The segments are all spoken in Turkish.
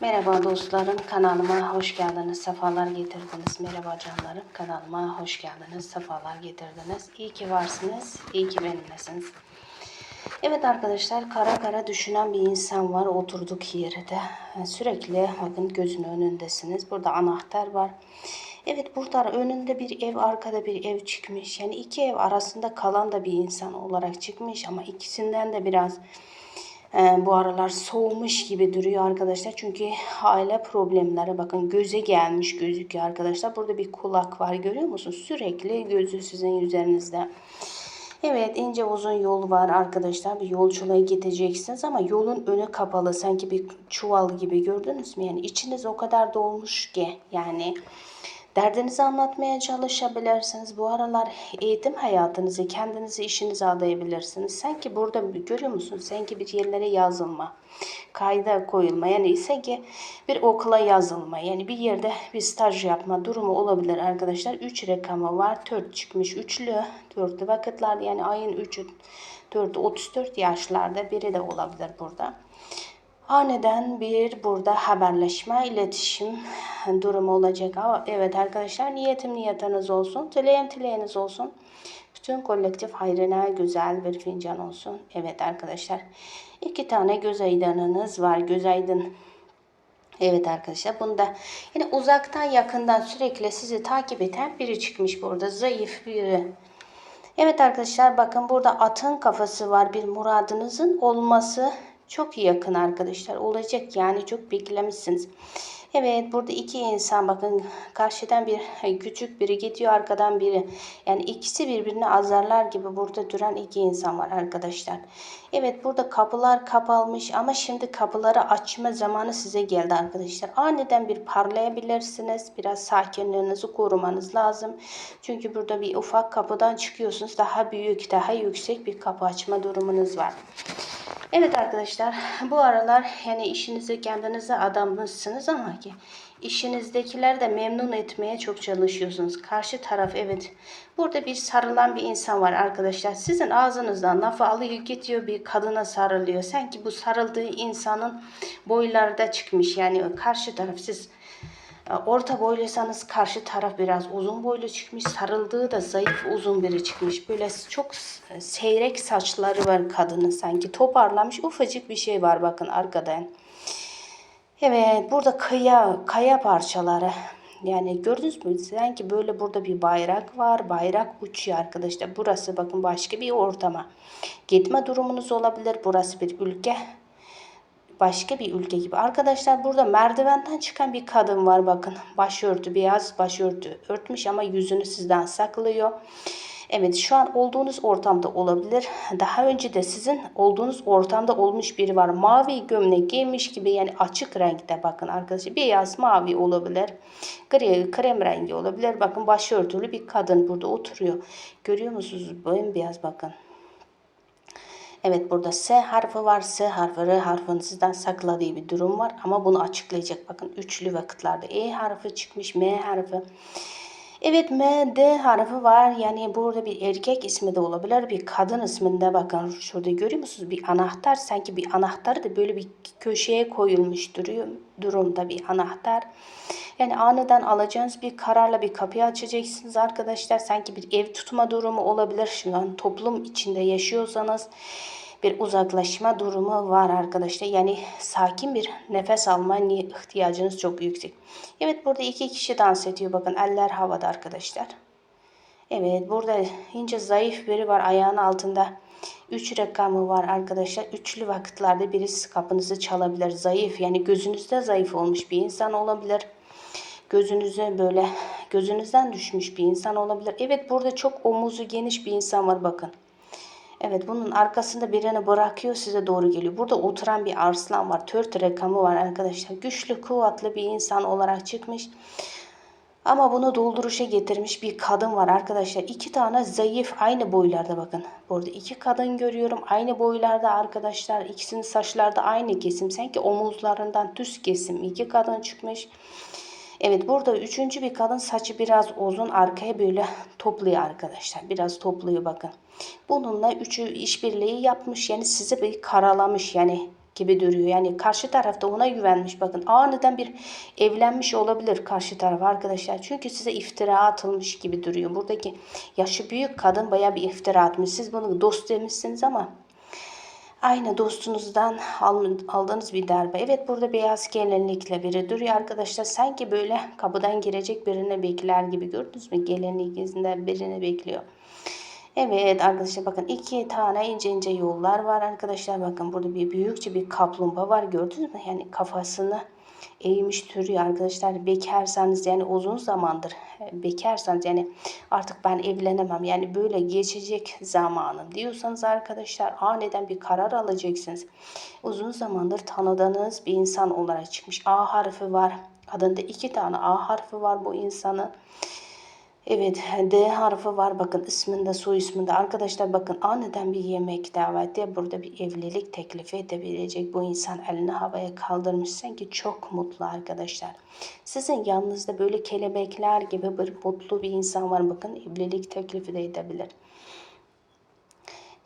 Merhaba dostlarım kanalıma hoş geldiniz sefalar getirdiniz. Merhaba canlarım kanalıma hoş geldiniz sefalar getirdiniz. İyi ki varsınız iyi ki benimlesiniz. Evet arkadaşlar kara kara düşünen bir insan var oturduk yerde. Sürekli bakın gözün önündesiniz burada anahtar var. Evet burada önünde bir ev arkada bir ev çıkmış. Yani iki ev arasında kalan da bir insan olarak çıkmış ama ikisinden de biraz ee, bu aralar soğumuş gibi duruyor arkadaşlar. Çünkü aile problemleri bakın göze gelmiş gözüküyor arkadaşlar. Burada bir kulak var görüyor musunuz? Sürekli gözü sizin üzerinizde. Evet ince uzun yol var arkadaşlar. Bir yolculuğa gideceksiniz ama yolun önü kapalı. Sanki bir çuval gibi gördünüz mü? Yani içiniz o kadar dolmuş ki yani Derdinizi anlatmaya çalışabilirsiniz. Bu aralar eğitim hayatınızı, kendinizi işinize adayabilirsiniz. Sanki burada görüyor musunuz? Sanki bir yerlere yazılma, kayda koyulma. Yani sanki bir okula yazılma. Yani bir yerde bir staj yapma durumu olabilir arkadaşlar. 3 rakamı var. 4 çıkmış. Üçlü, dörtlü vakitler yani ayın 3'ü 4'ü 34 yaşlarda biri de olabilir burada. Aniden bir burada haberleşme, iletişim durumu olacak. Evet arkadaşlar niyetim niyetiniz olsun. Dileğim dileğiniz olsun. Bütün kolektif hayrına güzel bir fincan olsun. Evet arkadaşlar. iki tane göz aydınınız var. Göz aydın. Evet arkadaşlar bunda yine uzaktan yakından sürekli sizi takip eden biri çıkmış burada. Zayıf biri. Evet arkadaşlar bakın burada atın kafası var. Bir muradınızın olması çok yakın arkadaşlar. Olacak yani çok beklemişsiniz. Evet burada iki insan bakın karşıdan bir küçük biri gidiyor arkadan biri. Yani ikisi birbirini azarlar gibi burada duran iki insan var arkadaşlar. Evet burada kapılar kapalmış ama şimdi kapıları açma zamanı size geldi arkadaşlar. Aniden bir parlayabilirsiniz. Biraz sakinliğinizi korumanız lazım. Çünkü burada bir ufak kapıdan çıkıyorsunuz. Daha büyük daha yüksek bir kapı açma durumunuz var. Evet arkadaşlar bu aralar yani işinize kendinize adammışsınız ama ki işinizdekiler de memnun etmeye çok çalışıyorsunuz. Karşı taraf evet burada bir sarılan bir insan var arkadaşlar. Sizin ağzınızdan lafı alıyor gidiyor bir kadına sarılıyor. Sanki bu sarıldığı insanın boylarda çıkmış yani karşı taraf siz Orta boylusanız karşı taraf biraz uzun boylu çıkmış. Sarıldığı da zayıf uzun biri çıkmış. Böyle çok seyrek saçları var kadının sanki. Toparlamış ufacık bir şey var bakın arkadan. Evet burada kaya, kaya parçaları. Yani gördünüz mü? Sanki böyle burada bir bayrak var. Bayrak uçuyor arkadaşlar. Burası bakın başka bir ortama. Gitme durumunuz olabilir. Burası bir ülke başka bir ülke gibi. Arkadaşlar burada merdivenden çıkan bir kadın var bakın. Başörtü, beyaz başörtü örtmüş ama yüzünü sizden saklıyor. Evet şu an olduğunuz ortamda olabilir. Daha önce de sizin olduğunuz ortamda olmuş biri var. Mavi gömlek giymiş gibi yani açık renkte bakın arkadaşlar. Beyaz mavi olabilir. Gri krem rengi olabilir. Bakın başörtülü bir kadın burada oturuyor. Görüyor musunuz? Beyaz bakın. Evet burada S harfi var. S harfi R harfini sizden sakladığı bir durum var. Ama bunu açıklayacak. Bakın üçlü vakitlerde E harfi çıkmış. M harfi. Evet M, D harfi var. Yani burada bir erkek ismi de olabilir. Bir kadın isminde bakın şurada görüyor musunuz? Bir anahtar sanki bir anahtar da böyle bir köşeye koyulmuş duruyor. Durumda bir anahtar. Yani aniden alacağınız bir kararla bir kapıyı açacaksınız arkadaşlar. Sanki bir ev tutma durumu olabilir. Şu an toplum içinde yaşıyorsanız bir uzaklaşma durumu var arkadaşlar. Yani sakin bir nefes alma ihtiyacınız çok yüksek. Evet burada iki kişi dans ediyor. Bakın eller havada arkadaşlar. Evet burada ince zayıf biri var ayağın altında. 3 rakamı var arkadaşlar. Üçlü vakitlerde birisi kapınızı çalabilir. Zayıf yani gözünüzde zayıf olmuş bir insan olabilir gözünüze böyle gözünüzden düşmüş bir insan olabilir. Evet burada çok omuzu geniş bir insan var bakın. Evet bunun arkasında birini bırakıyor size doğru geliyor. Burada oturan bir arslan var. Tört rakamı var arkadaşlar. Güçlü kuvvetli bir insan olarak çıkmış. Ama bunu dolduruşa getirmiş bir kadın var arkadaşlar. İki tane zayıf aynı boylarda bakın. Burada iki kadın görüyorum. Aynı boylarda arkadaşlar. İkisinin saçları da aynı kesim. Sanki omuzlarından düz kesim. İki kadın çıkmış. Evet burada üçüncü bir kadın saçı biraz uzun arkaya böyle topluyor arkadaşlar. Biraz topluyor bakın. Bununla üçü işbirliği yapmış yani sizi bir karalamış yani gibi duruyor. Yani karşı tarafta ona güvenmiş. Bakın aniden bir evlenmiş olabilir karşı taraf arkadaşlar. Çünkü size iftira atılmış gibi duruyor. Buradaki yaşı büyük kadın baya bir iftira atmış. Siz bunu dost demişsiniz ama Aynı dostunuzdan aldığınız bir darbe. Evet burada beyaz gelinlikle biri duruyor arkadaşlar. Sanki böyle kapıdan girecek birini bekler gibi gördünüz mü? Gelinlik izinden birini bekliyor. Evet arkadaşlar bakın iki tane ince ince yollar var arkadaşlar. Bakın burada bir büyükçe bir kaplumbağa var gördünüz mü? Yani kafasını eğmiş türüyor arkadaşlar. Bekarsanız yani uzun zamandır bekarsanız yani artık ben evlenemem yani böyle geçecek zamanım diyorsanız arkadaşlar aniden bir karar alacaksınız. Uzun zamandır tanıdığınız bir insan olarak çıkmış. A harfi var. Adında iki tane A harfi var bu insanın. Evet D harfi var. Bakın isminde soy isminde arkadaşlar bakın aniden bir yemek daveti burada bir evlilik teklifi edebilecek bu insan elini havaya kaldırmış. Sanki çok mutlu arkadaşlar. Sizin yanınızda böyle kelebekler gibi bir mutlu bir insan var. Bakın evlilik teklifi de edebilir.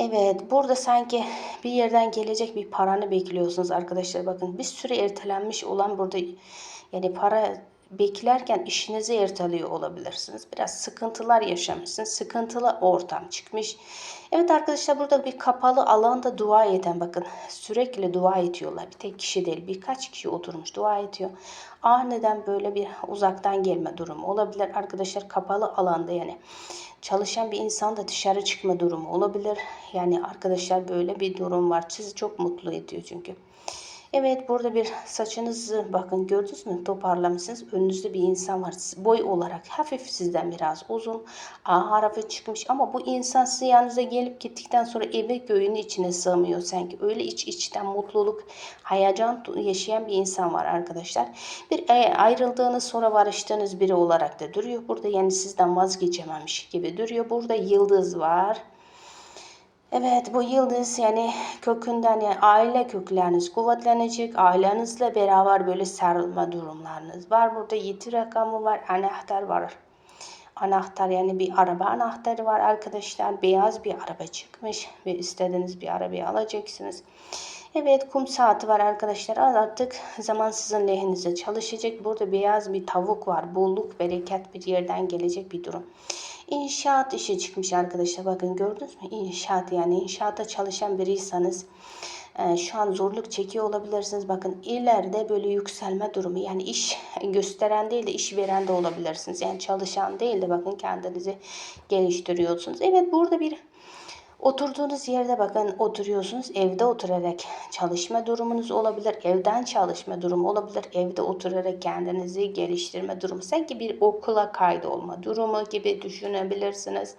Evet burada sanki bir yerden gelecek bir paranı bekliyorsunuz arkadaşlar. Bakın bir süre ertelenmiş olan burada yani para beklerken işinizi erteliyor olabilirsiniz. Biraz sıkıntılar yaşamışsınız. Sıkıntılı ortam çıkmış. Evet arkadaşlar burada bir kapalı alanda dua eden bakın sürekli dua ediyorlar. Bir tek kişi değil birkaç kişi oturmuş dua ediyor. Aniden böyle bir uzaktan gelme durumu olabilir. Arkadaşlar kapalı alanda yani çalışan bir insan da dışarı çıkma durumu olabilir. Yani arkadaşlar böyle bir durum var. Sizi çok mutlu ediyor çünkü. Evet burada bir saçınızı bakın gördünüz mü toparlamışsınız. Önünüzde bir insan var. Boy olarak hafif sizden biraz uzun. A harfi çıkmış ama bu insan sizin yanınıza gelip gittikten sonra eve köyünün içine sığmıyor sanki. Öyle iç içten mutluluk, hayacan yaşayan bir insan var arkadaşlar. Bir e, ayrıldığınız sonra barıştığınız biri olarak da duruyor. Burada yani sizden vazgeçememiş gibi duruyor. Burada yıldız var. Evet bu yıldız yani kökünden yani aile kökleriniz kuvvetlenecek. Ailenizle beraber böyle sarılma durumlarınız var. Burada 7 rakamı var. Anahtar var. Anahtar yani bir araba anahtarı var arkadaşlar. Beyaz bir araba çıkmış ve istediğiniz bir arabayı alacaksınız. Evet kum saati var arkadaşlar. Artık zaman sizin lehinize çalışacak. Burada beyaz bir tavuk var. Bolluk, bereket bir yerden gelecek bir durum. İnşaat işi çıkmış arkadaşlar. Bakın gördünüz mü? İnşaat yani inşaata çalışan biriyseniz e, şu an zorluk çekiyor olabilirsiniz. Bakın ileride böyle yükselme durumu yani iş gösteren değil de iş veren de olabilirsiniz. Yani çalışan değil de bakın kendinizi geliştiriyorsunuz. Evet burada bir Oturduğunuz yerde bakın oturuyorsunuz. Evde oturarak çalışma durumunuz olabilir. Evden çalışma durumu olabilir. Evde oturarak kendinizi geliştirme durumu. Sanki bir okula kaydolma durumu gibi düşünebilirsiniz.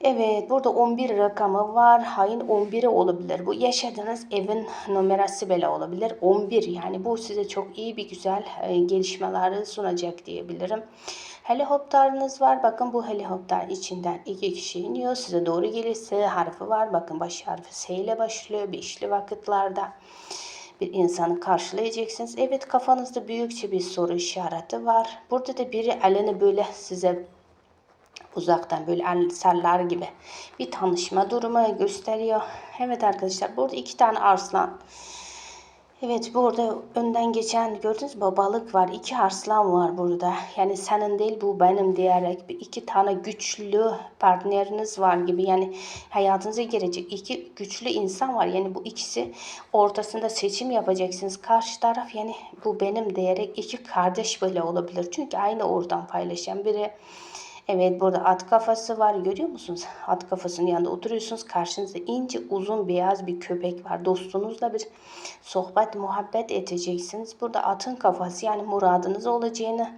Evet burada 11 rakamı var. Hain 11'i olabilir. Bu yaşadığınız evin numarası bile olabilir. 11 yani bu size çok iyi bir güzel e, gelişmeleri sunacak diyebilirim. Helikopteriniz var. Bakın bu helikopter içinden iki kişi iniyor. Size doğru geliyor. S harfi var. Bakın baş harfi S ile başlıyor. Beşli vakitlerde bir insanı karşılayacaksınız. Evet kafanızda büyükçe bir soru işareti var. Burada da biri elini böyle size uzaktan böyle el sallar gibi bir tanışma durumu gösteriyor. Evet arkadaşlar burada iki tane arslan Evet burada önden geçen gördünüz babalık var. iki arslan var burada. Yani senin değil bu benim diyerek iki tane güçlü partneriniz var gibi. Yani hayatınıza girecek iki güçlü insan var. Yani bu ikisi ortasında seçim yapacaksınız. Karşı taraf yani bu benim diyerek iki kardeş böyle olabilir. Çünkü aynı oradan paylaşan biri. Evet burada at kafası var görüyor musunuz? At kafasının yanında oturuyorsunuz. Karşınızda ince uzun beyaz bir köpek var. Dostunuzla bir sohbet muhabbet edeceksiniz. Burada atın kafası yani muradınız olacağını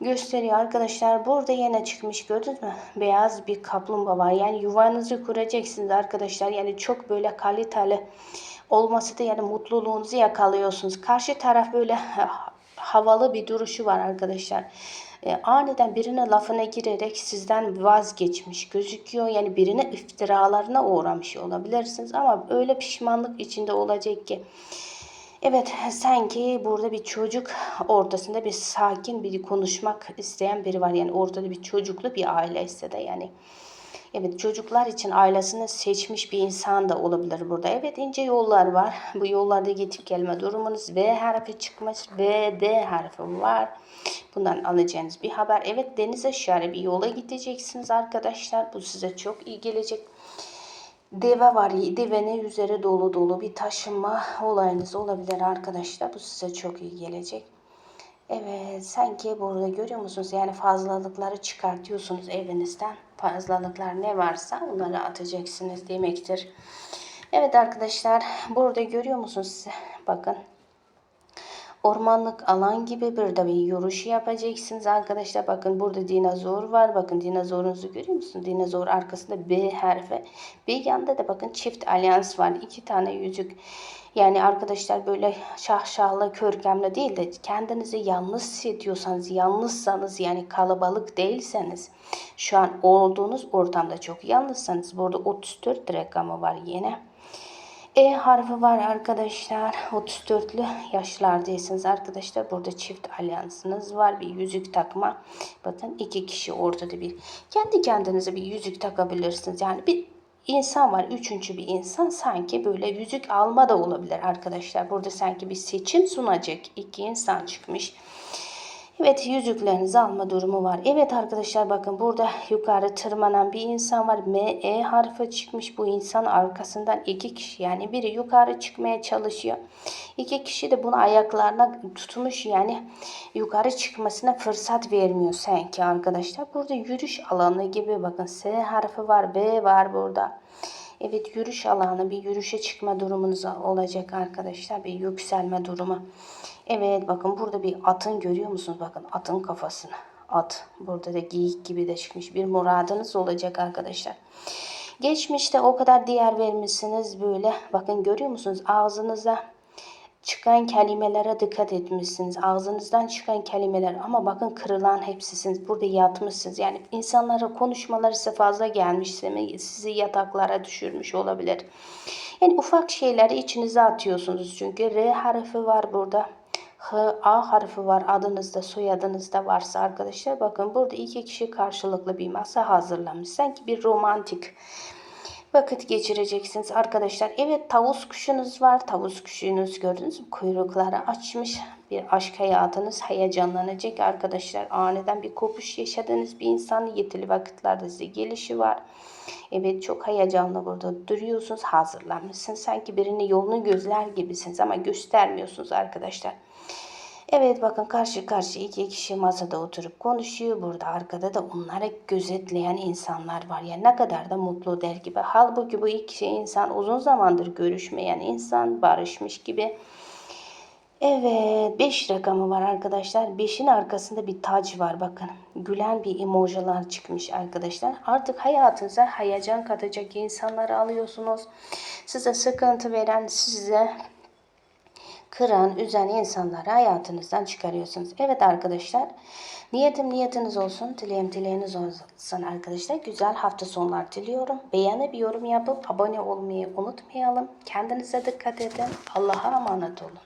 gösteriyor arkadaşlar. Burada yine çıkmış gördünüz mü? Beyaz bir kaplumbağa var. Yani yuvanızı kuracaksınız arkadaşlar. Yani çok böyle kaliteli olması da yani mutluluğunuzu yakalıyorsunuz. Karşı taraf böyle havalı bir duruşu var arkadaşlar e, aniden birine lafına girerek sizden vazgeçmiş gözüküyor. Yani birine iftiralarına uğramış olabilirsiniz ama öyle pişmanlık içinde olacak ki Evet sanki burada bir çocuk ortasında bir sakin bir konuşmak isteyen biri var. Yani ortada bir çocuklu bir aile ise de yani Evet çocuklar için ailesini seçmiş bir insan da olabilir burada. Evet ince yollar var. Bu yollarda gidip gelme durumunuz V harfi çıkmış. V, D harfi var. Bundan alacağınız bir haber. Evet denize şare bir yola gideceksiniz arkadaşlar. Bu size çok iyi gelecek. Deve var. Devenin üzeri dolu dolu bir taşınma olayınız olabilir arkadaşlar. Bu size çok iyi gelecek. Evet sanki burada görüyor musunuz? Yani fazlalıkları çıkartıyorsunuz evinizden. Fazlalıklar ne varsa onları atacaksınız demektir. Evet arkadaşlar burada görüyor musunuz? Bakın ormanlık alan gibi burada bir yürüyüş yapacaksınız arkadaşlar. Bakın burada dinozor var. Bakın dinozorunuzu görüyor musunuz? Dinozor arkasında B harfi. Bir yanda da bakın çift alyans var. İki tane yüzük. Yani arkadaşlar böyle şahşahlı, körkemli değil de kendinizi yalnız hissediyorsanız, yalnızsanız yani kalabalık değilseniz, şu an olduğunuz ortamda çok yalnızsanız, burada 34 rakamı var yine. E harfi var arkadaşlar. 34'lü yaşlardaysanız arkadaşlar burada çift alyansınız var. Bir yüzük takma. Bakın iki kişi ortada bir. Kendi kendinize bir yüzük takabilirsiniz. Yani bir insan var. Üçüncü bir insan sanki böyle yüzük alma da olabilir arkadaşlar. Burada sanki bir seçim sunacak iki insan çıkmış. Evet yüzüklerinizi alma durumu var. Evet arkadaşlar bakın burada yukarı tırmanan bir insan var. M, E harfi çıkmış. Bu insan arkasından iki kişi yani biri yukarı çıkmaya çalışıyor. İki kişi de bunu ayaklarına tutmuş yani yukarı çıkmasına fırsat vermiyor sanki arkadaşlar. Burada yürüyüş alanı gibi bakın S harfi var B var burada. Evet yürüyüş alanı bir yürüyüşe çıkma durumunuz olacak arkadaşlar. Bir yükselme durumu. Evet bakın burada bir atın görüyor musunuz? Bakın atın kafasını. At. Burada da geyik gibi de çıkmış. Bir muradınız olacak arkadaşlar. Geçmişte o kadar değer vermişsiniz böyle. Bakın görüyor musunuz? Ağzınıza çıkan kelimelere dikkat etmişsiniz. Ağzınızdan çıkan kelimeler ama bakın kırılan hepsisiniz. Burada yatmışsınız. Yani insanlara konuşmaları size fazla gelmiş. Sizi yataklara düşürmüş olabilir. Yani ufak şeyleri içinize atıyorsunuz. Çünkü R harfi var burada. H, A harfi var adınızda soyadınızda varsa arkadaşlar bakın burada iki kişi karşılıklı bir masa hazırlamış. Sanki bir romantik vakit geçireceksiniz arkadaşlar. Evet tavus kuşunuz var. Tavus kuşunuz gördünüz mü? Kuyrukları açmış. Bir aşk hayatınız heyecanlanacak arkadaşlar. Aniden bir kopuş yaşadığınız bir insan yetili vakitlerde size gelişi var. Evet çok heyecanlı burada duruyorsunuz. Hazırlanmışsınız. Sanki birini yolunu gözler gibisiniz ama göstermiyorsunuz arkadaşlar. Evet bakın karşı karşı iki kişi masada oturup konuşuyor. Burada arkada da onları gözetleyen insanlar var. Yani ne kadar da mutlu der gibi. Halbuki bu iki insan uzun zamandır görüşmeyen insan barışmış gibi. Evet 5 rakamı var arkadaşlar. 5'in arkasında bir taç var bakın. Gülen bir emojiler çıkmış arkadaşlar. Artık hayatınıza heyecan katacak insanları alıyorsunuz. Size sıkıntı veren, size kıran, üzen insanları hayatınızdan çıkarıyorsunuz. Evet arkadaşlar. Niyetim niyetiniz olsun. Dileğim dileğiniz olsun arkadaşlar. Güzel hafta sonlar diliyorum. Beğenip yorum yapıp abone olmayı unutmayalım. Kendinize dikkat edin. Allah'a emanet olun.